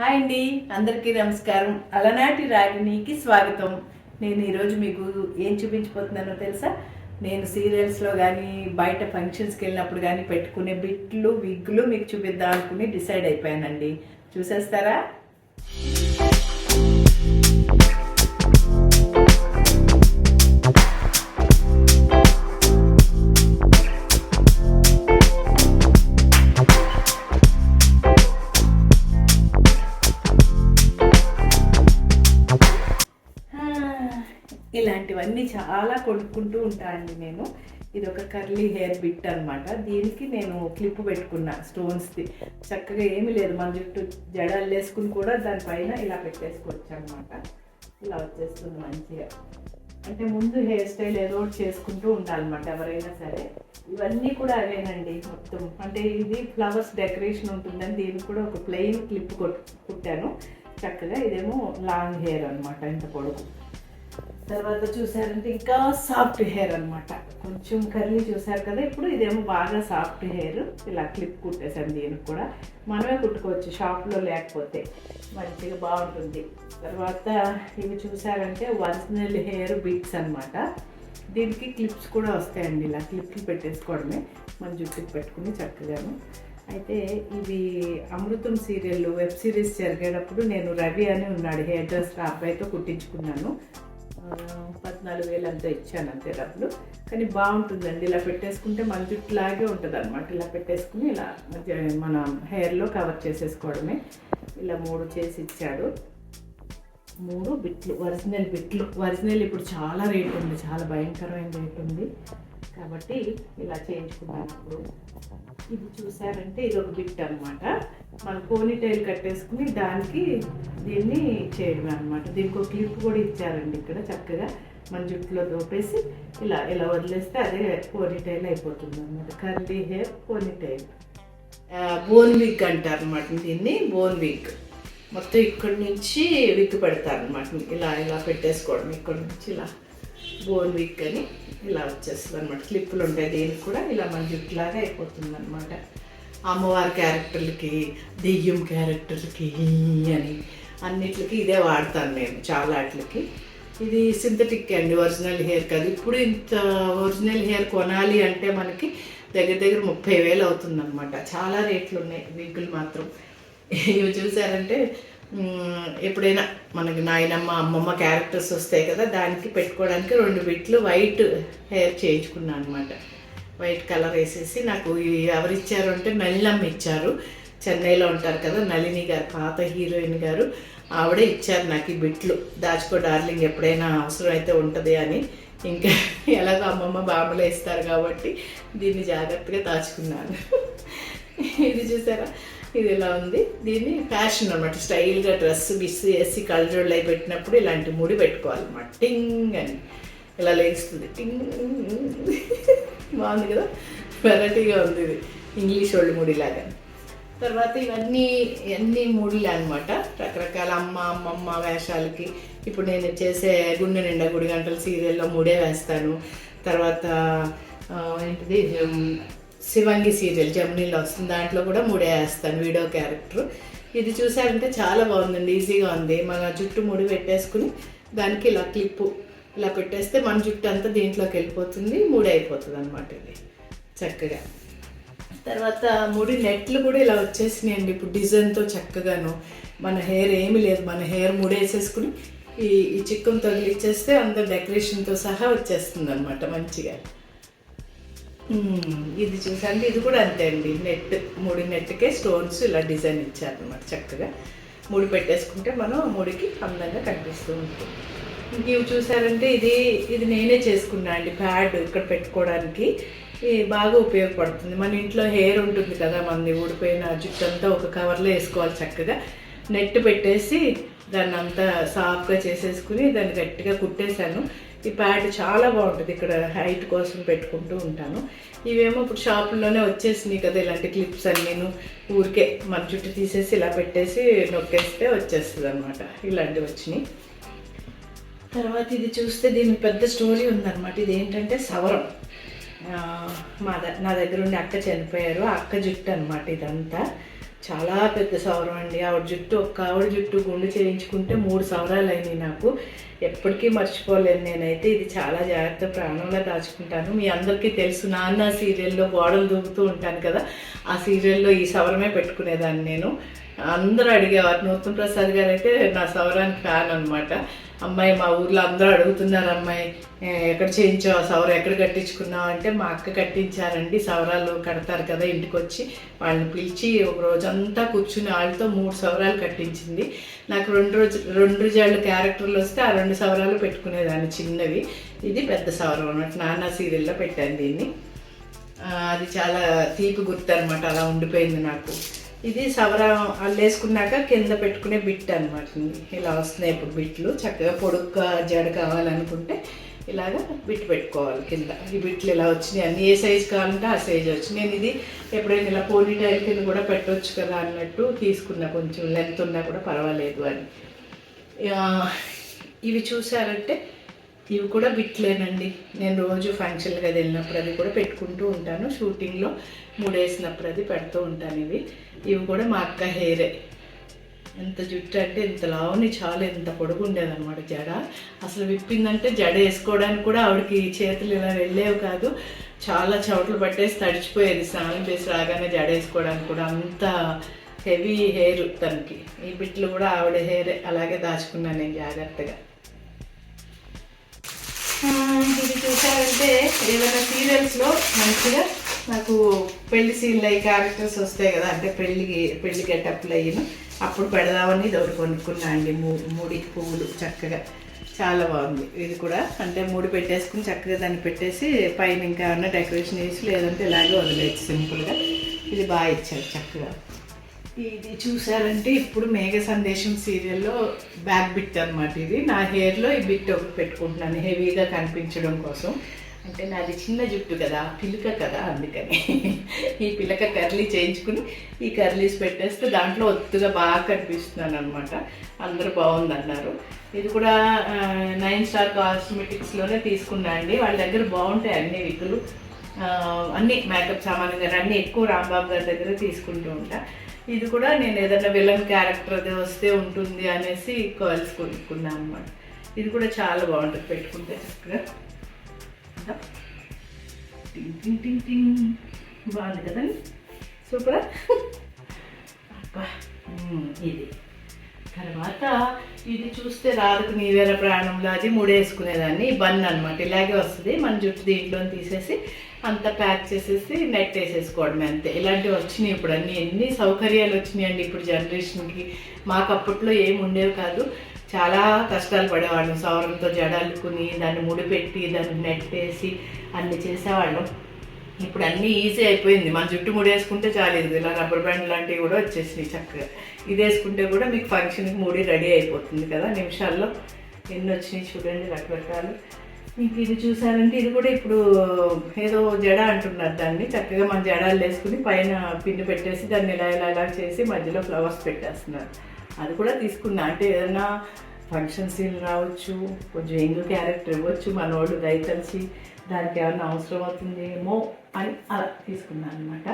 Hi అండి అందరికీ నమస్కారం. అలనాటి రాగిణికి స్వాగతం. నేను ఈరోజు మీకు ఏం చూపించబోతున్నానో తెలుసా? నేను సీరియల్స్లో కానీ బయట ఫంక్షన్స్కి వెళ్ళినప్పుడు కానీ పెట్టుకునే బిట్లు విగ్లు మీకు చూపిద్దాం అనుకుని డిసైడ్ అయిపోయానండి. చూసేస్తారా? చాలా కొనుక్కుంటూ ఉంటానండి నేను. ఇది ఒక కర్లీ హెయిర్ బిట్ అన్నమాట. దీనికి నేను క్లిప్ పెట్టుకున్నా స్టోన్స్ది. చక్కగా ఏమీ లేదు. మన జుట్టు జడలు వేసుకుని కూడా దానిపైన ఇలా పెట్టేసుకోవచ్చు అనమాట ఇలా వచ్చేస్తుంది మంచిగా. అంటే ముందు హెయిర్ స్టైల్ ఏదో ఒకటి చేసుకుంటూ ఉండాలన్నమాట ఎవరైనా సరే. ఇవన్నీ కూడా అవేనండి మొత్తం. అంటే ఇది ఫ్లవర్స్ డెకరేషన్ ఉంటుందని దీనికి కూడా ఒక ప్లెయిన్ క్లిప్ కొట్టు కుట్టాను. చక్కగా ఇదేమో లాంగ్ హెయిర్ అనమాట ఇంత పొడుగు. తర్వాత చూసారంటే ఇంకా సాఫ్ట్ హెయిర్ అనమాట కొంచెం కర్లీ చూసారు కదా ఇప్పుడు ఇదేమో బాగా సాఫ్ట్ హెయిర్ ఇలా క్లిప్ కుట్టేసాను దీనికి కూడా. మనమే కుట్టుకోవచ్చు షాప్లో లేకపోతే. మంచిగా బాగుంటుంది. తర్వాత ఇవి చూసారంటే ఒరిజినల్ హెయిర్ బిట్స్ అన్నమాట. దీనికి క్లిప్స్ కూడా వస్తాయండి ఇలా క్లిప్లు పెట్టేసుకోవడమే. మన జుట్టుకి పెట్టుకుని చక్కగాను. అయితే ఇవి అమృతం సీరియల్ వెబ్ సిరీస్ జరిగేటప్పుడు నేను రవి అని ఉన్నాడు హెయిర్ డ్రెస్ అబ్బాయితో కుట్టించుకున్నాను. పద్నాలుగు వేలు అంతా ఇచ్చాను అంతే డబ్బులు. కానీ బాగుంటుందండి. ఇలా పెట్టేసుకుంటే మన జుట్టులాగే ఉంటుంది అనమాట ఇలా పెట్టేసుకుని ఇలా మధ్య- మన హెయిర్లో కవర్ చేసేసుకోవడమే. ఇలా మూడు చేసి ఇచ్చాడు. మూడు బిట్లు ఒరిజినల్ బిట్లు. ఒరిజినల్ ఇప్పుడు చాలా రేట్ ఉంది. చాలా భయంకరమైన రేట్ ఉంది. కాబట్టి ఇలా చేయించుకున్నప్పుడు ఇది చూసారంటే ఇది ఒక బిట్ అనమాట మన పోనీ టైల్ కట్టేసుకుని దానికి దీన్ని చేయడం అనమాట దీనికి ఒక క్లిప్ కూడా ఇచ్చారండి ఇక్కడ చక్కగా. మన జుట్టులో దోపేసి ఇలా ఇలా వదిలేస్తే అదే పోనీ టైల్ అయిపోతుంది అనమాట కర్లీ హెయిర్ పోనీ టైల్. బోన్ వీక్ అంటారు అనమాట దీన్ని బోన్ వీక్. మొత్తం ఇక్కడి నుంచి విగ్ పెడతారు అనమాట ఇలా ఇలా పెట్టేసుకోవడం ఇక్కడి నుంచి ఇలా. బోన్ వీక్ అని ఇలా వచ్చేస్తుంది అనమాట క్లిప్పులు ఉంటాయి దీనికి కూడా ఇలా మన జుట్టులాగా అయిపోతుంది అనమాట అమ్మవారి క్యారెక్టర్లకి దెయ్యం క్యారెక్టర్లకి అని అన్నిటికి ఇదే వాడతాను నేను చాలా వాటికి ఇది సింథటిక్ అండి ఒరిజినల్ హెయిర్ కాదు. ఇప్పుడు ఇంత ఒరిజినల్ హెయిర్ కొనాలి అంటే మనకి దగ్గర దగ్గర ముప్పై వేలు అవుతుందన్నమాట. చాలా రేట్లు ఉన్నాయి విగ్గులు మాత్రం. ఇవి చూసారంటే ఎప్పుడైనా మనకి నాయనమ్మ అమ్మమ్మ క్యారెక్టర్స్ వస్తాయి కదా దానికి పెట్టుకోవడానికి రెండు బిట్లు వైట్ హెయిర్ చేయించుకున్నాను అనమాట వైట్ కలర్ వేసేసి నాకు ఎవరు ఎవరిచ్చారు అంటే నలినమ్మ ఇచ్చారు. చెన్నైలో ఉంటారు కదా నళిని గారు పాత హీరోయిన్ గారు ఆవిడే ఇచ్చారు నాకు ఈ బిట్లు. దాచుకో డార్లింగ్ ఎప్పుడైనా అవసరం అయితే ఉంటుంది అని. ఇంకా ఎలాగో అమ్మమ్మ బాంబులో ఇస్తారు కాబట్టి దీన్ని జాగ్రత్తగా దాచుకున్నాను. ఇది చూసారా? ఇది ఇలా ఉంది. దీన్ని ఫ్యాషన్ అనమాట స్టైల్గా డ్రెస్ గిస్ వేసి కళ్ళజోళ్ళు అయి పెట్టినప్పుడు ఇలాంటి ముడి పెట్టుకోవాలన్నమాట. టింగ్ అని. ఇలా లేస్తుంది. టింగ్ బాగుంది కదా? వెరైటీగా ఉంది ఇది. ఇంగ్లీష్ వాళ్ళు ముడిలాగా. తర్వాత ఇవన్నీ ఇవన్నీ మూడులే అనమాట రకరకాల అమ్మ అమ్మమ్మ వేషాలకి. ఇప్పుడు నేను చేసే గుండె నిండా గుడి గంటల సీరియల్లో మూడే వేస్తాను. తర్వాత ఏంటిది? శివంగి సీరియల్ జమ్నీలో వస్తుంది. దాంట్లో కూడా మూడే వేస్తాను వీడియో క్యారెక్టర్. ఇది చూసారంటే చాలా బాగుందండి ఈజీగా ఉంది. మన జుట్టు ముడి పెట్టేసుకుని దానికి ఇలా క్లిప్పు ఇలా పెట్టేస్తే మన జుట్టు అంతా దీంట్లోకి వెళ్ళిపోతుంది ముడి అయిపోతుంది అనమాట ఇది. చక్కగా. తర్వాత ముడి నెట్లు కూడా ఇలా వచ్చేసినాయండి. ఇప్పుడు డిజైన్తో చక్కగాను మన హెయిర్ ఏమీ లేదు. మన హెయిర్ ముడేసేసుకుని ఈ ఈ చిక్కును తగిలిచ్చేస్తే అంత డెకరేషన్తో సహా వచ్చేస్తుంది అనమాట మంచిగా. ఇది చూసండి ఇది కూడా అంతే అండి. నెట్ మూడు నెట్కే స్టోన్స్ ఇలా డిజైన్ ఇచ్చారనమాట చక్కగా. ముడి పెట్టేసుకుంటే మనం ముడికి అందంగా కనిపిస్తూ ఉంటుంది. ఇవి చూసారంటే ఇది ఇది నేనే చేసుకున్నా అండి. ప్యాడ్ ఇక్కడ పెట్టుకోవడానికి. ఇది బాగా ఉపయోగపడుతుంది. మన ఇంట్లో హెయిర్ ఉంటుంది కదా మనది ఊడిపోయిన జుట్టు అంతా ఒక కవర్లో వేసుకోవాలి చక్కగా. నెట్ పెట్టేసి దాన్ని అంతా సాఫ్గా చేసేసుకుని దాన్ని గట్టిగా కుట్టేశాను. ఈ ప్యాడ్ చాలా బాగుంటుంది. ఇక్కడ హైట్ కోసం పెట్టుకుంటూ ఉంటాను. ఇవేమో ఇప్పుడు షాపుల్లోనే వచ్చేసినాయి కదా ఇలాంటి క్లిప్స్ అన్ని నేను ఊరికే మన జుట్టు తీసేసి ఇలా పెట్టేసి నొక్కేస్తే వచ్చేస్తుంది అనమాట ఇలాంటివి వచ్చినాయి. తర్వాత ఇది చూస్తే దీని పెద్ద స్టోరీ ఉందన్నమాట. ఇది ఏంటంటే సవరం. మా ద నా దగ్గర ఉండి అక్క చనిపోయారు. అక్క జుట్టు అనమాట ఇదంతా. చాలా పెద్ద సవరం అండి. ఆవిడ జుట్టు ఒక్క ఆవిడ జుట్టు గుండు చేయించుకుంటే మూడు సవరాలు అయినాయి నాకు. ఎప్పటికీ మర్చిపోలేను నేనైతే. ఇది చాలా జాగ్రత్త ప్రాణంలో దాచుకుంటాను. మీ అందరికీ తెలుసు నాన్న సీరియల్లో గోడలు దూకుతూ ఉంటాను కదా. ఆ సీరియల్లో ఈ సవరమే పెట్టుకునేదాన్ని నేను. అందరూ అడిగేవారు నూతన్ ప్రసాద్ గారు అయితే నా సౌరానికి ఫ్యాన్ అనమాట అమ్మాయి మా ఊర్లో అందరూ అడుగుతున్నారు అమ్మాయి ఎక్కడ చేయించావు? ఆ సౌర ఎక్కడ కట్టించుకున్నావు? అంటే మా అక్క కట్టించారండి. సౌరాలు కడతారు కదా ఇంటికి వచ్చి వాళ్ళని పిలిచి ఒక రోజంతా కూర్చుని వాళ్ళతో మూడు సౌరాలు కట్టించింది. నాకు రెండు రోజు రెండు రోజాళ్ళు క్యారెక్టర్లు వస్తే ఆ రెండు సౌరాలు పెట్టుకునేదాన్ని చిన్నవి. ఇది పెద్ద సౌరం అన్నమాట. నాన్న సీరియల్లో పెట్టాను దీన్ని. అది చాలా తీపి గుర్తు అనమాట అలా ఉండిపోయింది నాకు. ఇది సవర అల్లేసుకున్నాక కింద పెట్టుకునే బిట్ అనమాట ఇలా వస్తున్నాయి ఇప్పుడు బిట్లు. చక్కగా పొడుగ్గా జడ కావాలనుకుంటే ఇలాగ బిట్ పెట్టుకోవాలి కింద. ఈ బిట్లు ఇలా వచ్చినాయి. అన్ని ఏ సైజ్ కావాలంటే ఆ సైజ్ వచ్చి. నేను ఇది ఎప్పుడైనా ఇలా పోనీ టైల్ కింద కూడా పెట్టొచ్చు కదా అన్నట్టు తీసుకున్నా. కొంచెం లెంత్ ఉన్నా కూడా పర్వాలేదు అని. ఇవి చూసారంటే ఇవి కూడా బిట్లేనండి. నేను రోజు ఫంక్షన్గా అది వెళ్ళినప్పుడు అది కూడా పెట్టుకుంటూ ఉంటాను. షూటింగ్లో మూడేసినప్పుడు అది పెడుతూ ఉంటాను ఇవి. ఇవి కూడా మా అక్క హెయిరే. ఎంత జుట్టు అంటే ఇంత లావుని చాలా ఎంత పొడుగు ఉండేదన్నమాట జడ. అసలు విప్పిందంటే జడ వేసుకోవడానికి కూడా ఆవిడకి చేతులు ఇలా వెళ్ళేవి కాదు. చాలా చోట్ల పట్టేసి తడిచిపోయేది. స్నానం చేసి రాగానే జడ వేసుకోవడానికి కూడా అంత హెవీ హెయిర్ తనకి. ఈ బిట్లు కూడా ఆవిడ హెయిర్. అలాగే దాచుకున్నాను నేను జాగ్రత్తగా. ఇది చూసారంటే ఏదైనా సీరియల్స్లో మంచిగా నాకు పెళ్ళి సీన్లు అయ్యి క్యారెక్టర్స్ వస్తాయి కదా అంటే పెళ్ళికి పెళ్ళి గెటప్లు అయ్యాను. అప్పుడు పెడదామని ఇది ఒకటి కొనుక్కున్నా అండి. మూ మూడి పువ్వులు చక్కగా. చాలా బాగుంది. ఇది కూడా అంటే మూడు పెట్టేసుకుని చక్కగా దాన్ని పెట్టేసి పైన ఇంకా ఏమన్నా డెకరేషన్ చేసి లేదంటే ఇలాగే వదిలేదు సింపుల్గా. ఇది బాగా ఇచ్చారు చక్కగా. ఇది చూసారంటే ఇప్పుడు మేఘ సందేశం సీరియల్లో బ్యాక్ బిట్ అనమాట ఇది. నా హెయిర్లో ఈ బిట్ ఒకటి పెట్టుకుంటున్నాను హెవీగా కనిపించడం కోసం. అంటే నాది చిన్న జుట్టు కదా పిలక కదా అందుకని. ఈ పిలక కర్లీ చేయించుకుని ఈ కర్లీస్ పెట్టేస్తే దాంట్లో ఒత్తుగా బాగా కనిపిస్తున్నాను అనమాట అందరూ బాగుందన్నారు. ఇది కూడా నైన్ స్టార్ కాస్మెటిక్స్లోనే తీసుకున్నా అండి. వాళ్ళ దగ్గర బాగుంటాయి అన్ని విక్కులు అన్ని మేకప్ సామాన్లు కానీ అన్నీ ఎక్కువ రాంబాబు గారి దగ్గర తీసుకుంటూ ఉంటా. ఇది కూడా నేను ఏదైనా విలన్ క్యారెక్టర్ అది వస్తే ఉంటుంది అనేసి కాల్స్ కొనుక్కున్నాను అనమాట ఇది కూడా చాలా బాగుంటుంది పెట్టుకుంటే చక్కగా. టింగ్ టింగ్ టింగ్ టింగ్. బాగుంది కదండి సూపరా? అబ్బా ఇది. తర్వాత ఇది చూస్తే రాధకు నీవేర ప్రాణంలో అది ముడేసుకునేదాన్ని. బన్ అనమాట ఇలాగే వస్తుంది. మన జుట్టు దీంట్లో తీసేసి అంతా ప్యాక్ చేసేసి నెట్ వేసేసుకోవడమే అంతే. ఇలాంటివి వచ్చినాయి ఇప్పుడు అన్ని. ఎన్ని సౌకర్యాలు వచ్చినాయండి ఇప్పుడు జనరేషన్కి. మాకు అప్పట్లో ఏమి ఉండేవి కాదు. చాలా కష్టాలు పడేవాళ్ళం. సౌరంతో జడలుకుని దాన్ని ముడిపెట్టి దాన్ని నెట్ వేసి అన్ని చేసేవాళ్ళం. ఇప్పుడు అన్నీ ఈజీ అయిపోయింది. మన జుట్టు ముడేసుకుంటే చాలేదు. ఇలా రబ్బర్ బ్యాండ్ లాంటివి కూడా వచ్చేసినాయి చక్కగా. ఇది వేసుకుంటే కూడా మీకు ఫంక్షన్కి ముడి రెడీ అయిపోతుంది కదా. నిమిషాల్లో ఎన్ని వచ్చినాయి చూడండి రకరకాలు. మీకు ఇది చూసారంటే ఇది కూడా ఇప్పుడు ఏదో జడ అంటున్నారు దాన్ని. చక్కగా మన జడాలు వేసుకుని పైన పిండి పెట్టేసి దాన్ని ఇలా ఇలా ఇలా చేసి మధ్యలో ఫ్లవర్స్ పెట్టేస్తున్నారు. అది కూడా తీసుకున్నా అంటే ఏదైనా ఫంక్షన్ సీన్ రావచ్చు కొంచెం ఎంగు క్యారెక్టర్ ఇవ్వచ్చు మనోడు దయతలిచి దానికి ఏమైనా అవసరం అవుతుందేమో అని అలా తీసుకున్నాను అనమాట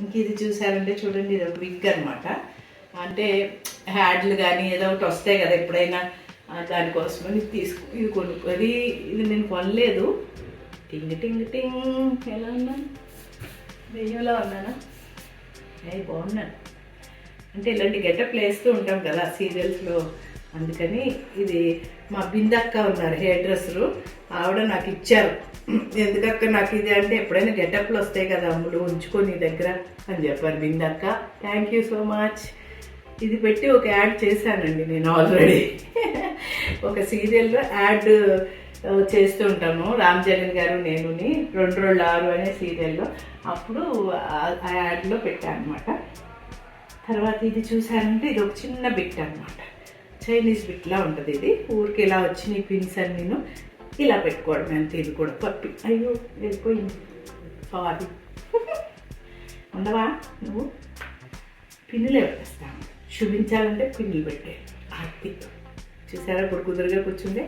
ఇంక ఇది చూసారంటే చూడండి ఇది ఒక విగ్ అనమాట అంటే హ్యాడ్లు కానీ ఏదో ఒకటి వస్తాయి కదా ఎప్పుడైనా. దానికోసమని తీసుకు ఇది కొనుక్కు అది ఇది నేను కొనలేదు. టింగ్ టింగ్ టింగ్. ఎలా ఉన్నాను దెయ్యంలా ఉన్నానా? ఏ బాగున్నాను అంటే ఇలాంటి గెటప్ వేస్తూ ఉంటాం కదా సీరియల్స్లో. అందుకని ఇది మా బిందక్క ఉన్నారు హెయిర్ డ్రెస్సరు. ఆవిడ నాకు ఇచ్చారు. ఎందుకక్క నాకు ఇది అంటే ఎప్పుడైనా గెటప్లు వస్తాయి కదా అమ్ములు ఉంచుకో నీ దగ్గర అని చెప్పారు బిందక్క. థ్యాంక్ యూ సో మచ్ ఇది పెట్టి ఒక యాడ్ చేశానండి నేను ఆల్రెడీ ఒక సీరియల్లో యాడ్ చేస్తూ ఉంటాము. రామ్ చరణ్ గారు నేనుని రెండు రోజులు ఆరు అనే సీరియల్లో. అప్పుడు ఆ- యాడ్లో పెట్టాను అనమాట తర్వాత ఇది చూసానంటే ఇది ఒక చిన్న బిట్ అనమాట చైనీస్ బిట్లా ఉంటుంది ఇది. ఊరికి ఇలా వచ్చిన పిన్స్ అన్నీను ఇలా పెట్టుకోవడం అంతే. ఇది కూడా పప్పి. అయ్యో వెళ్ళిపోయింది. సారీ ఉండవా నువ్వు? పిన్నులే పెట్టేస్తాను చూపించాలంటే పిన్నులు పెట్టే అది చూసారా? ఇప్పుడు కుదురుగా కూర్చుంది.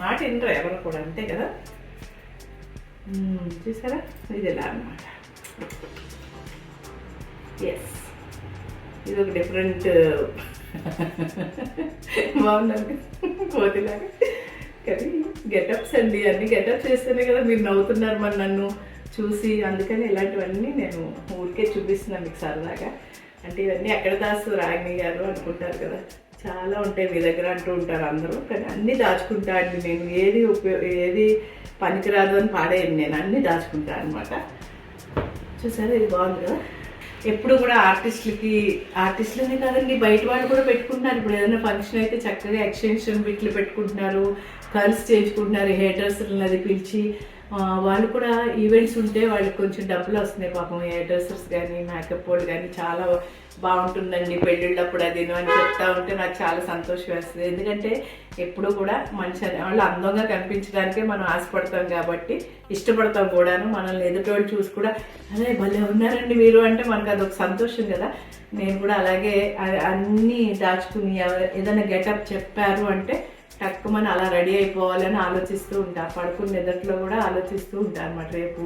మాట వినరు ఎవరు కూడా అంతే కదా? చూసారా? ఇది ఇలా అనమాట ఎస్ ఇది ఒక డిఫరెంట్ బాగుందండి. కోతిలాగా. కానీ గెటప్స్ అండి అన్ని గెటప్స్ చేస్తేనే కదా మీరు నవ్వుతున్నారు మరి నన్ను చూసి. అందుకని ఇలాంటివన్నీ నేను ఊరికే చూపిస్తున్నాను మీకు సరదాగా. అంటే ఇవన్నీ ఎక్కడ దాసు రాగిణి గారు అనుకుంటారు కదా. చాలా ఉంటాయి మీ దగ్గర అంటూ ఉంటారు అందరూ కానీ అన్నీ దాచుకుంటా అండి నేను. ఏది ఉపయోగ ఏది పనికిరాదు అని పాడేయండి నేను. అన్నీ దాచుకుంటా అనమాట చూసారా ఇది బాగుంది కదా? ఎప్పుడు కూడా ఆర్టిస్టులకి ఆర్టిస్టులనే కాదండి బయట వాళ్ళు కూడా పెట్టుకుంటున్నారు. ఇప్పుడు ఏదైనా ఫంక్షన్ అయితే చక్కగా ఎక్స్టెన్షన్ బిట్లు పెట్టుకుంటున్నారు కర్ల్స్ చేయించుకుంటున్నారు హెయిర్ డ్రెస్సర్లు అది పిలిచి వాళ్ళు కూడా ఈవెంట్స్ ఉంటే వాళ్ళకి కొంచెం డబ్బులు వస్తున్నాయి పాపం. హెయిర్ డ్రెస్సర్స్ కానీ మేకప్ వాళ్ళు కానీ చాలా బాగుంటుందండి పెళ్ళిళ్ళప్పుడు అది అని చెప్తా ఉంటే నాకు చాలా సంతోషం వేస్తుంది. ఎందుకంటే ఎప్పుడు కూడా మనిషి వాళ్ళు అందంగా కనిపించడానికే మనం ఆశపడతాం కాబట్టి ఇష్టపడతాం కూడాను. మనల్ని ఎదుటోళ్ళు చూసి కూడా అదే భలే ఉన్నారండి మీరు అంటే మనకు అదొక సంతోషం కదా. నేను కూడా అలాగే అన్నీ దాచుకుని ఏదైనా గెటప్ చెప్పారు అంటే టక్కుమని అలా రెడీ అయిపోవాలని ఆలోచిస్తూ ఉంటా. పడుకున్న నిద్రలో కూడా ఆలోచిస్తూ ఉంటాను అనమాట రేపు.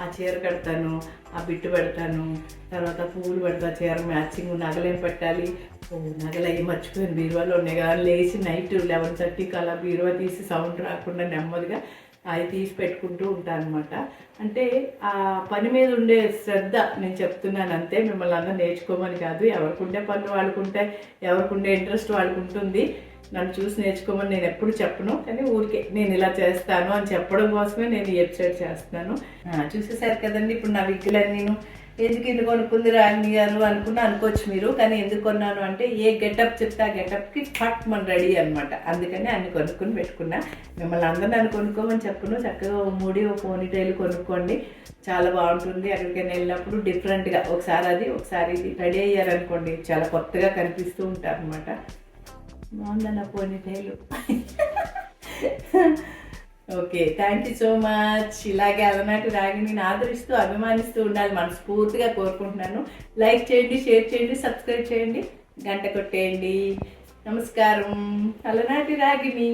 ఆ చీర కడతాను ఆ బిట్టు పెడతాను తర్వాత పువ్వులు పెడతా చీర మ్యాచింగ్ నగలేం పెట్టాలి. ఓ నగలు అవి మర్చిపోయిన. బీరువాలో ఉన్నాయి కదా. లేచి నైట్ లెవెన్ థర్టీకి అలా బీరువా తీసి సౌండ్ రాకుండా నెమ్మదిగా అవి తీసి పెట్టుకుంటూ ఉంటాను అనమాట అంటే ఆ పని మీద ఉండే శ్రద్ధ నేను చెప్తున్నాను అంతే. మిమ్మల్ని అందరూ నేర్చుకోమని కాదు. ఎవరికి ఉండే పనులు వాళ్ళకుంటే ఎవరికి ఉండే ఇంట్రెస్ట్ వాళ్ళకు ఉంటుంది నన్ను చూసి నేర్చుకోమని నేను ఎప్పుడు చెప్పను కానీ ఊరికే నేను ఇలా చేస్తాను అని చెప్పడం కోసమే నేను ఈ ఎపిసోడ్ చేస్తున్నాను. చూసేసారు కదండి ఇప్పుడు నా విగ్గులని నేను. ఎందుకు ఇందుకు కొనుక్కుంది రాని గారు అనుకున్నా అనుకోవచ్చు మీరు కానీ ఎందుకు కొన్నాను అంటే ఏ గెటప్ చెప్తే ఆ గెటప్కి ఫట్ మన రెడీ అనమాట అందుకని అన్ని కొనుక్కుని పెట్టుకున్నా. మిమ్మల్ని అందరూ నన్ను కొనుక్కోమని చెప్పను. చక్కగా ఓ మూడి ఓ పోనీటైల్ కొనుక్కోండి. చాలా బాగుంటుంది. అక్కడికైనా వెళ్ళినప్పుడు డిఫరెంట్గా ఒకసారి అది ఒకసారి ఇది. రెడీ అయ్యారనుకోండి చాలా కొత్తగా కనిపిస్తూ ఉంటారు అనమాట బాగుందన్న ponytail okay thank you so much ఇలాగే అలనాటి రాగిని నేను ఆదరిస్తూ అభిమానిస్తూ ఉండాలి మనస్ఫూర్తిగా కోరుకుంటున్నాను. లైక్ చేయండి షేర్ చేయండి సబ్స్క్రైబ్ చేయండి గంట కొట్టేయండి. నమస్కారం. అలనాటి రాగిని